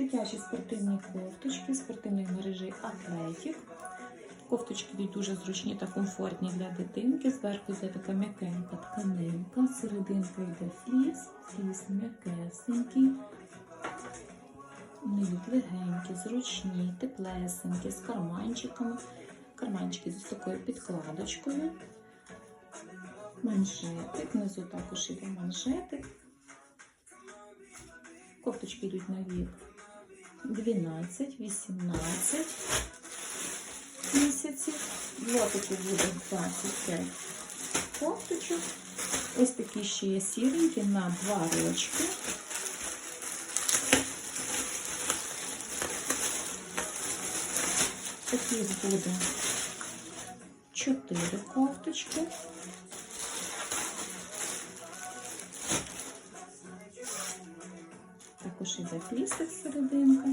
Дитячі спортивні кофточки, спортивної мережі Атлетік. Кофточки йдуть дуже зручні та комфортні для дитинки. Зверху йде така м'якенька тканинка, серединка йде фліс, фліс м'якесенький. Вони йдуть легенькі, зручні, теплесенькі, з карманчиками. Карманчики з такою підкладочкою. Манжетик, внизу також іде манжетик. Кофточки йдуть на вік 12, 18 місяців. Лотики буде 25 кофточок. Ось такі ще є сіренькі на два рочки. Таких буде 4 кофточки. Також іде флісик серединка.